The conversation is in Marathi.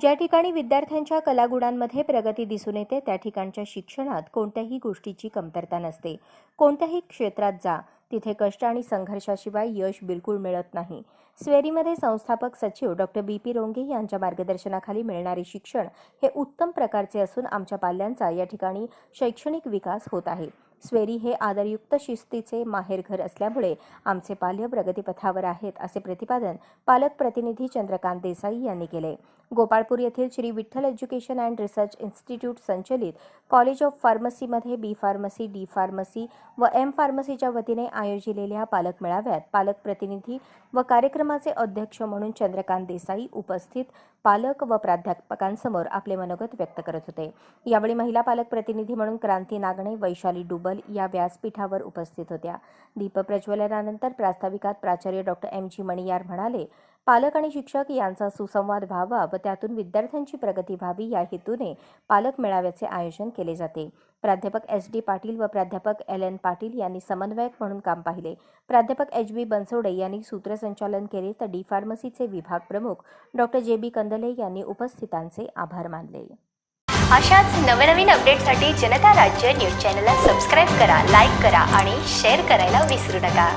ज्या ठिकाणी विद्यार्थ्यांच्या कलागुणांमध्ये प्रगती दिसून येते त्या ठिकाणच्या शिक्षणात कोणत्याही गोष्टीची कमतरता नसते. कोणत्याही क्षेत्रात जा तिथे कष्ट आणि संघर्षाशिवाय यश बिलकुल मिळत नाही. स्वेरीमध्ये संस्थापक सचिव डॉक्टर बी. पी. रोंगे यांच्या मार्गदर्शनाखाली मिळणारे शिक्षण हे उत्तम प्रकारचे असून आमच्या पाल्यांचा या ठिकाणी शैक्षणिक विकास होत आहे. स्वेरी हे आदरयुक्त शिस्तीचे माहेरघर असल्यामुळे आमचे पाल्य प्रगतीपथावर आहेत असे प्रतिपादन पालक प्रतिनिधी चंद्रकांत देसाई यांनी केले. गोपाळपूर येथील Shri Vitthal education and research institute संचलित कॉलेज ऑफ फार्मसीमध्ये बी फार्मसी डी फार्मसी व एम फार्मसीच्या वतीने आयोजिलेल्या पालक मेळाव्यात पालक प्रतिनिधी व कार्यक्रमाचे अध्यक्ष म्हणून चंद्रकांत देसाई उपस्थित पालक व प्राध्यापकांसमोर आपले मनोगत व्यक्त करत होते. यावेळी महिला पालक प्रतिनिधी म्हणून क्रांती नागणे वैशाली डुबल या व्यासपीठावर उपस्थित होत्या. दीप प्रज्वलनानंतर प्रास्ताविकात प्राचार्य डॉक्टर एम जी मणियार म्हणाले पालक आणि शिक्षक यांचा सुसंवाद व्हावा व त्यातून विद्यार्थ्यांची प्रगती व्हावी या हेतूने पालक मेळाव्याचे आयोजन केले जाते. प्राध्यापक एस डी पाटील व प्राध्यापक एल एन पाटील यांनी समन्वयक म्हणून काम पाहिले. प्राध्यापक एच बी बनसोडे यांनी सूत्रसंचालन केले तर डी फार्मसीचे विभाग प्रमुख डॉक्टर जे बी कंदले यांनी उपस्थितांचे आभार मानले. अशाच नवनवीन अपडेटसाठी जनता राज्य न्यूज चॅनलला सबस्क्राईब करा लाईक करा आणि शेअर करायला विसरू नका.